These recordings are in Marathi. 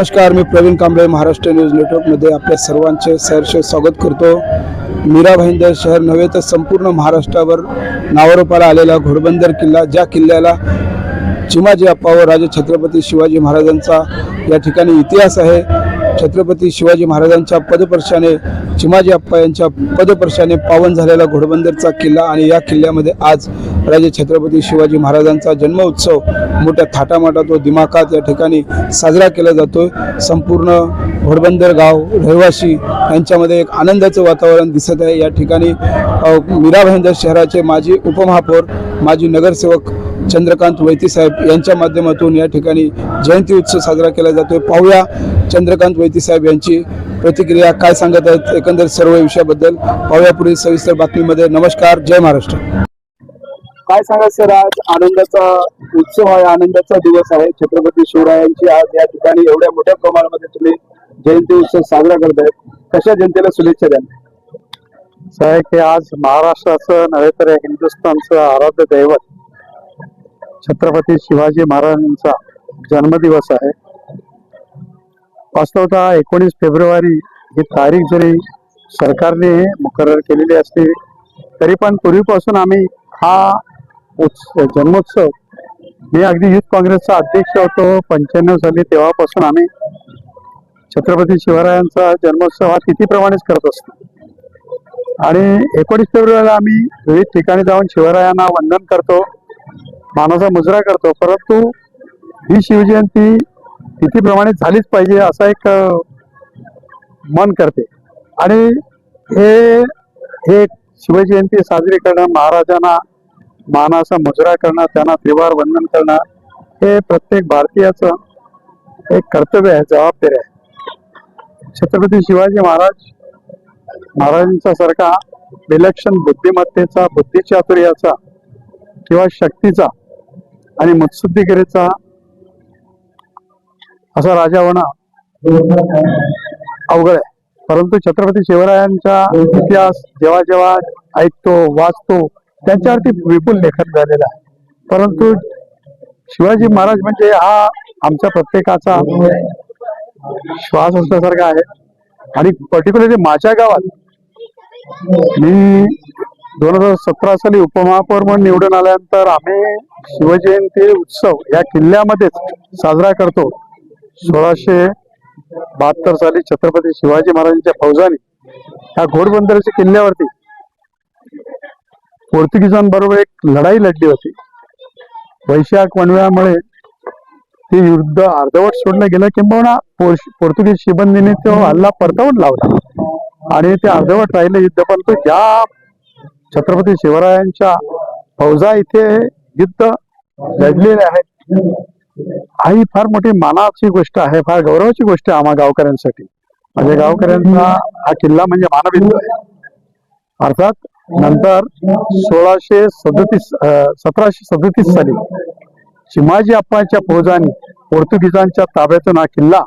नमस्कार मी प्रवीण कांबळे महाराष्ट्र न्यूज नेटवर्कमध्ये आपल्या सर्वांचे सहर्ष स्वागत करतो. मीरा भाईंदर शहर नव्हे तर संपूर्ण महाराष्ट्रावर नावारोपाला आलेला घोडबंदर किल्ला ज्या किल्ल्याला चिमाजी अप्पा व राजे छत्रपती शिवाजी महाराजांचा या ठिकाणी इतिहास आहे. छत्रपती शिवाजी महाराजांच्या पदपर्शाने चिमाजी अप्पा यांच्या पदपर्शाने पावन झालेला घोडबंदरचा किल्ला आणि या किल्ल्यामध्ये आज राजे छत्रपती शिवाजी महाराजांचा जन्म उत्सव मोठ्या थाटामाटात व दिमाखात या ठिकाणी साजरा केला जातोय. संपूर्ण घोडबंदर गाव रहिवाशी यांच्यामध्ये एक आनंदाचं वातावरण दिसत आहे. या ठिकाणी मीरा भाईंदर शहराचे माजी उपमहापौर माजी नगरसेवक चंद्रकांत वैती साहेब यांच्या माध्यमातून या ठिकाणी जयंती उत्सव साजरा केला जातोय. पाहूया चंद्रकांत वैती साहेब यांची प्रतिक्रिया काय सांगत आहेत एकंदर सर्व विषयाबद्दल. पाहूया पुढील सविस्तर बातमीमध्ये. नमस्कार. जय महाराष्ट्र. काय सांगा सर आज आनंदाचा उत्सव आहे आनंदाचा दिवस आहे. छत्रपती शिवरायांची आज या ठिकाणी एवढ्या मोठ्या प्रमाणामध्ये तुम्ही जयंती उत्सव साजरा करताय कशा जनतेला शुभेच्छा द्या साहेब की आज महाराष्ट्राचं नव्हे तर हिंदुस्थानचं आराध्य दैवत छत्रपती शिवाजी महाराजांचा जन्मदिवस आहे. वास्तवतः एकोणीस फेब्रुवारी ही तारीख जरी सरकारने मुकरर केलेली असली तरी पण पूर्वीपासून आम्ही हा जन्मोत्सव. मी अगदी युथ काँग्रेसचा अध्यक्ष होतो पंच्याण्णव साली तेव्हापासून आम्ही छत्रपती शिवरायांचा जन्मोत्सव हा तिथीप्रमाणेच करत असतो. आणि एकोणीस फेब्रुवारीला आम्ही विविध ठिकाणी जाऊन शिवरायांना वंदन करतो मानाचा मुजरा करतो परंतु ही शिवजयंती तिथीप्रमाणे झालीच पाहिजे असा एक मन करते. आणि हे हे शिवजयंती साजरी करणं महाराजांना मानाचा मुजरा करणं त्यांना त्रिवार वंदन करणं हे प्रत्येक भारतीयाचं एक कर्तव्य आहे जबाबदारी आहे. छत्रपती शिवाजी महाराज महाराजांचा सारखा विलक्षण बुद्धिमत्तेचा बुद्धिचातुर्याचा किंवा शक्तीचा आणि मुत्सुद्दीगिरीचा असा राजा होणं अवघड आहे. परंतु छत्रपती शिवरायांचा इतिहास जेव्हा जेव्हा ऐकतो वाचतो त्यांच्यावरती विपुल लेखन झालेलं आहे. परंतु शिवाजी महाराज म्हणजे हा आमच्या प्रत्येकाचा श्वास असल्यासारखा आहे. आणि पर्टिक्युलरली माझ्या गावात मी दोन हजार सतरा साली उपमहापौर म्हणून निवडून आल्यानंतर आम्ही शिवजयंती उत्सव या किल्ल्यामध्येच साजरा करतो. सोळाशे बहात्तर साली छत्रपती शिवाजी महाराजांच्या फौजाने ह्या घोडबंदराच्या किल्ल्यावरती पोर्तुगीजांबरोबर एक लढाई लढली होती. वैशाख वणव्यामुळे ते युद्ध अर्धवट सोडलं गेलं किंबहुना पोर्श- पोर्तुगीज शिबंदीने तो हल्ला परतवून लावला. आणि ते अर्धवट राहिलं युद्ध पण तो ज्या छत्रपती शिवरायांच्या फौजा इथे युद्ध लढलेले आहेत हा ही फार मोठी मानाची गोष्ट आहे फार गौरवाची गोष्ट आहे आम्हा गावकऱ्यांसाठी. म्हणजे गावकऱ्यांचा हा किल्ला म्हणजे मानबिंदू आहे. अर्थात नंतर सोळाशे सदतीस सतराशे सदतीस साली चिमाजी अप्पाच्या फौजांनी पोर्तुगीजांच्या ताब्यातून हा किल्ला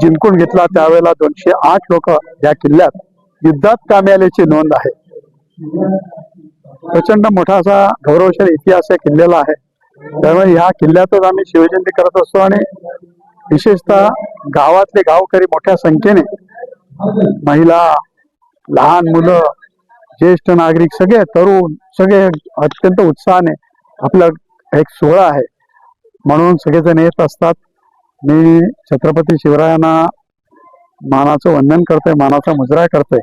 जिंकून घेतला. त्यावेळेला दोनशे आठ लोक या किल्ल्यात युद्धात कामी आल्याची नोंद आहे. प्रचंड मोठा असा गौरवशाली इतिहास या किल्ल्याला आहे. त्यामुळे ह्या किल्ल्यातच आम्ही शिवजयंती करत असतो आणि विशेषतः गावातले गावकरी मोठ्या संख्येने महिला लहान मुलं ज्येष्ठ नागरिक सगळे तरुण सगळे अत्यंत उत्साहाने आपला एक सोहळा आहे. म्हणून सगळेजण येत असतात. मी छत्रपती शिवरायांना मानाचं वंदन करतोय मानाचा मुजरा करतोय.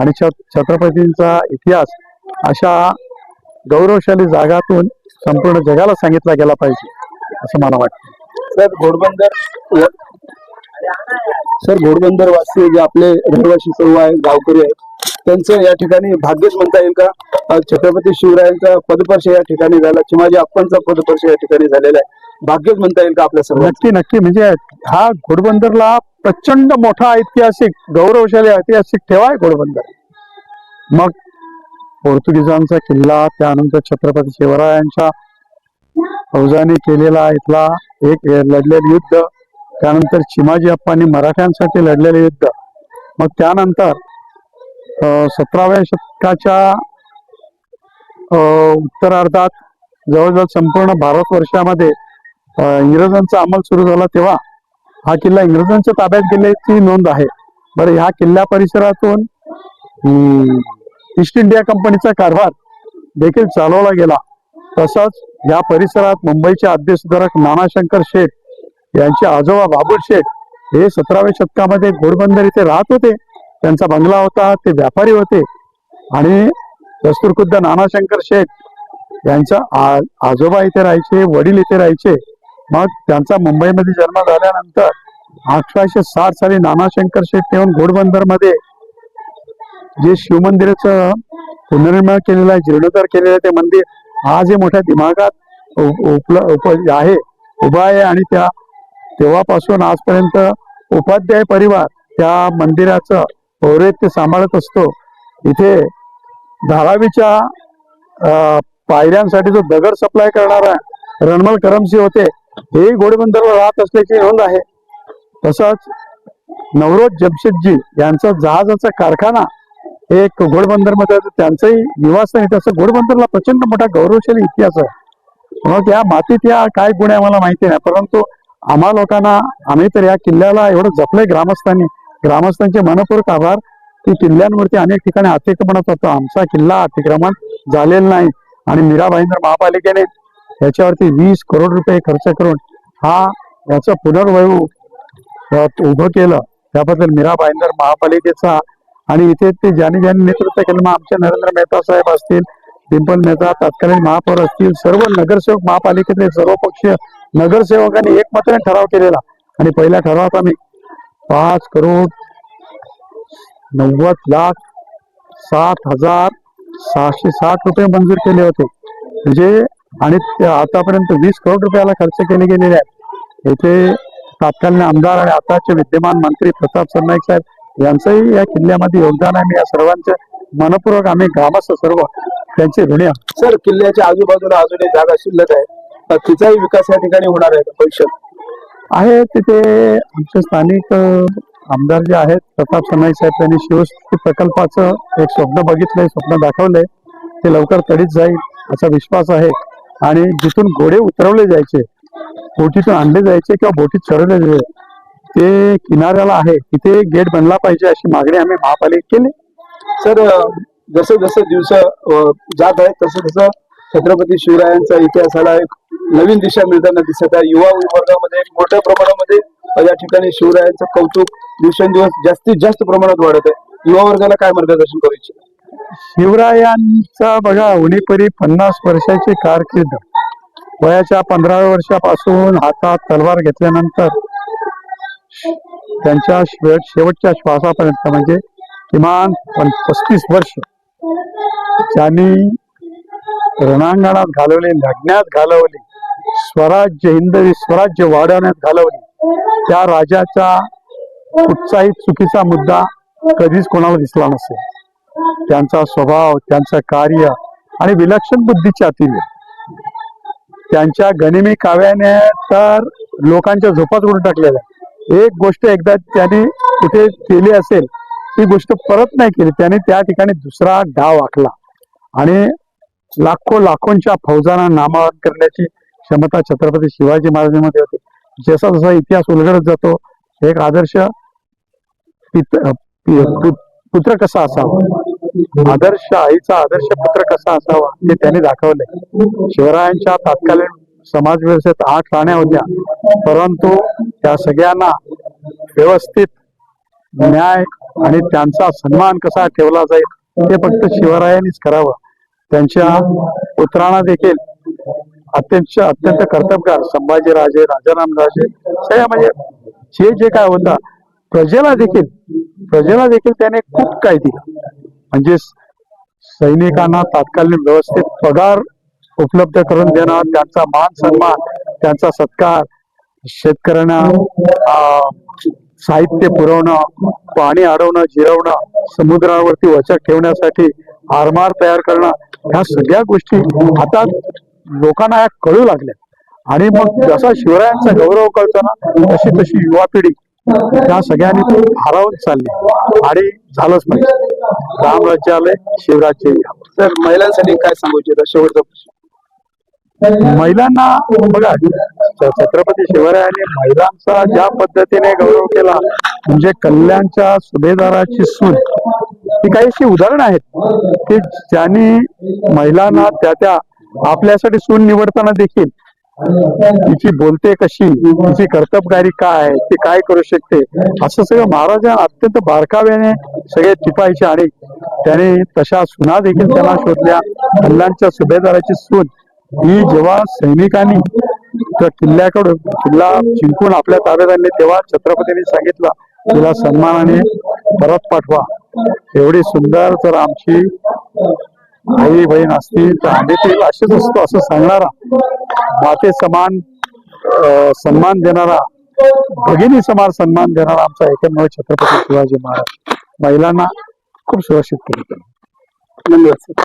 आणि छ- छत्रपतींचा इतिहास अशा गौरवशाली जागातून संपूर्ण जगाला सांगितला गेला पाहिजे असं मला वाटतं. सर घोडबंदर सर घोडबंदर वासी जे आपले रहिवासी सर्व आहे गावकरी आहेत त्यांचं या ठिकाणी भाग्यच म्हणता येईल का? छत्रपती शिवरायांचा पदपर्श या ठिकाणी झाला. चिमाजी आप्पांचा पदपर्श या ठिकाणी झालेला आहे. भाग्यच म्हणता येईल का आपल्या सर्व नक्की नक्की. म्हणजे हा घोडबंदरला प्रचंड मोठा ऐतिहासिक गौरवशाली ऐतिहासिक ठेवा आहे घोडबंदर. मग पोर्तुगीजांचा किल्ला त्यानंतर छत्रपती शिवरायांच्या फौजाने केलेला इथला एक लढलेलं युद्ध त्यानंतर चिमाजी अप्पांनी मराठ्यांसाठी लढलेले युद्ध. मग त्यानंतर सतराव्या शतकाच्या अं, उत्तरार्धात जवळजवळ संपूर्ण भारतवर्षामध्ये इंग्रजांचा अंमल सुरू झाला तेव्हा. हा किल्ला इंग्रजांच्या ताब्यात गेल्याची नोंद आहे. बरं ह्या किल्ल्या परिसरातून ईस्ट इंडिया कंपनीचा कारभार देखील चालवला गेला. तसंच या परिसरात मुंबईचे आद्य सुधारक नानाशंकर शेठ यांचे आजोबा बाबूर शेठ हे सतराव्या शतकामध्ये घोडबंदर इथे राहत होते. त्यांचा बंगला होता ते व्यापारी होते. आणि दस्तूरखुद्द नानाशंकर शेठ यांचा आ- आजोबा इथे राहायचे वडील इथे राहायचे. मग त्यांचा मुंबईमध्ये जन्म झाल्यानंतर अठराशे साठ साली नानाशंकर शेठ येऊन घोडबंदरमध्ये जे शिवमंदिराचं पुनर्निर्माण केलेलं आहे जीर्णोद्धार केलेलं आहे ते मंदिर आज हे मोठ्या दिमागात उपल उप आहे उभा आहे. आणि त्या तेव्हापासून आजपर्यंत उपाध्याय परिवार त्या मंदिराचं पौरेत्य सांभाळत असतो. इथे धारावीच्या अं, पायऱ्यांसाठी जो दगड सप्लाय करणारा रणमल करमसी होते हे घोडबंदरवर राहत असल्याची नोंद आहे. तसंच नवरोज जमशेदजी यांचा जहाजाचा कारखाना एक घोडबंदरमध्ये त्यांचंही निवासस्थान आहे. तसं घोडबंदरला प्रचंड मोठा गौरवशाली इतिहास आहे. मग या मातीत या काय गुण आहे मला माहिती नाही. परंतु आम्हा लोकांना आम्ही तर या किल्ल्याला एवढं जपलंय ग्रामस्थांनी. ग्रामस्थांचे मनपूर्वक आभार की किल्ल्यांवरती अनेक ठिकाणी अतिक्रमणात होतं. आमचा किल्ला अतिक्रमण झालेला नाही. आणि मीरा भाईंदर महापालिकेने याच्यावरती वीस करोड रुपये खर्च करून हा याचं पुनर्वैभव उभं केलं. त्याबद्दल मीरा भाईंदर महापालिकेचा आणि इथे ते ज्यांनी ज्यांनी नेतृत्व केलं मग आमचे नरेंद्र मेहता साहेब असतील डिंपल मेहता तत्कालीन महापौर असतील सर्व नगरसेवक महापालिकेतले सर्व पक्षीय नगरसेवकांनी एकमताने ठराव केलेला. आणि पहिल्या ठरावात आम्ही पाच करोड नव्वद लाख सात हजार सहाशे साठ रुपये मंजूर केले होते. म्हणजे आणि आतापर्यंत वीस करोड रुपयाला खर्च केले गेलेले आहेत. येथे तात्कालीन आमदार आणि आताचे विद्यमान मंत्री प्रताप सरनाईक साहेब यांचंही या किल्ल्यामध्ये योगदान आहे. मी या सर्वांचं मनपूर्वक आम्ही ग्रामस्थ सर्व त्यांचे ऋणी सर किल्ल्याच्या आजूबाजूला अजून एक जागा शिल्लक आहे. तर तिचाही विकास या ठिकाणी होणार आहे भविष्यात? आहे तिथे आमचे स्थानिक आमदार जे आहेत प्रताप सनाई साहेब त्यांनी शिवस्ती प्रकल्पाचं एक स्वप्न बघितलंय स्वप्न दाखवलंय. ते लवकर तडीत जाईल असा विश्वास आहे. आणि जिथून घोडे उतरवले जायचे बोटीतून आणले जायचे किंवा बोटीत चढवले जायचे ते किनाऱ्याला आहे. तिथे गेट बनला पाहिजे अशी मागणी आम्ही महापालिकेत केली. सर जसं जसं दिवस जात आहे तसं तसं छत्रपती शिवरायांचा इतिहासाला एक नवीन दिशा मिळताना दिसत आहे. युवा वर्गामध्ये मोठ्या प्रमाणामध्ये या ठिकाणी शिवरायांचं कौतुक दिवसेंदिवस जास्तीत जास्त प्रमाणात वाढत आहे. युवा वर्गाला काय मार्गदर्शन करू इच्छिता? शिवरायांचा बघा उणेपरी पन्नास वर्षाची कारकीर्द. वयाच्या पंधराव्या वर्षापासून हातात तलवार घेतल्यानंतर त्यांच्या शेवट शेवटच्या श्वासापर्यंत म्हणजे किमान पस्तीस वर्ष त्यांनी रणांगणात घालवले लढण्यात घालवली. स्वराज्य हिंदवी स्वराज्य वाढवण्यात घालवली. त्या राजाचा कुठचाही चुकीचा मुद्दा कधीच कोणाला दिसला नसेल. त्यांचा स्वभाव त्यांचं कार्य आणि विलक्षण बुद्धीचे अतिल त्यांच्या गनिमी काव्याने तर लोकांच्या झोपात उडून टाकलेल्या. एक गोष्ट एकदा त्यांनी कुठे केली असेल ती गोष्ट परत नाही केली. त्याने त्या ठिकाणी दुसरा डाव आखला. आणि लाखो लाखोंच्या फौजांना नामांकन करण्याची क्षमता छत्रपती शिवाजी महाराजांमध्ये होती. जसा जसा इतिहास उलगडत जातो एक आदर्श पित- पुत्र कसा असावा? आदर्श आईचा आदर्श पुत्र कसा असावा हे त्यांनी दाखवले शिवरायांच्या तत्कालीन समाज व्यवस्थेत आठ राण्या होत्या. परंतु त्या सगळ्यांना व्यवस्थित न्याय आणि त्यांचा सन्मान कसा ठेवला जाईल ते फक्त शिवरायांनीच करावं. त्यांच्या पुत्रांना देखील अत्यंत अत्यंत कर्तबगार संभाजीराजे राजाराम राजे सगळ्या म्हणजे जे जे काय होतं प्रजेला देखील प्रजेला देखील त्याने खूप काही दिलं. म्हणजे सैनिकांना तात्कालीन व्यवस्थित पगार उपलब्ध करून देणं त्यांचा मान सन्मान त्यांचा सत्कार शेतकऱ्यांना साहित्य पुरवणं पाणी अडवणं जिरवणं समुद्रावरती वचक ठेवण्यासाठी आरमार तयार करणं ह्या सगळ्या गोष्टी आता लोकांना ह्या कळू लागल्या आणि मग जसा शिवरायांचा गौरव कळतो ना तशी तशी युवा पिढी त्या सगळ्यांनी हरवून चालली. आणि झालंच पाहिजे. राम राज्यालय शिवराज्य. सर महिलांसाठी काय सांगू इच्छिता शेवटचा प्रश्न? महिलांना बघा छत्रपती शिवरायांनी महिलांचा ज्या पद्धतीने गौरव केला म्हणजे कल्याणच्या सुभेदाराची सून ही काहीशी उदाहरणं आहेत. की ज्यांनी महिलांना त्या त्या आपल्यासाठी सून निवडताना देखील तिची बोलते कशी तिची कर्तबगारी काय ते काय करू शकते असं सगळं महाराजा अत्यंत बारकाव्याने सगळे टिपायचे आणि त्याने तशा सुना देखील त्यांना शोधल्या. अल्लांच्या सुभेदाराची सून ही जेव्हा सैनिकांनी त्या किल्ल्याकडून किल्ला जिंकून आपल्या ताब्यात आणले तेव्हा छत्रपतींनी सांगितलं तिला सन्मानाने परत पाठवा. एवढी सुंदर तर आमची आई बहीण असतील तर आंबेतील असेच असतो असं सांगणारा. माते समान सन्मान देणारा भगिनी समान सन्मान देणारा आमचा एकमेव छत्रपती शिवाजी महाराज. महिलांना खूप सुरक्षित केलं धन्यवाद सर.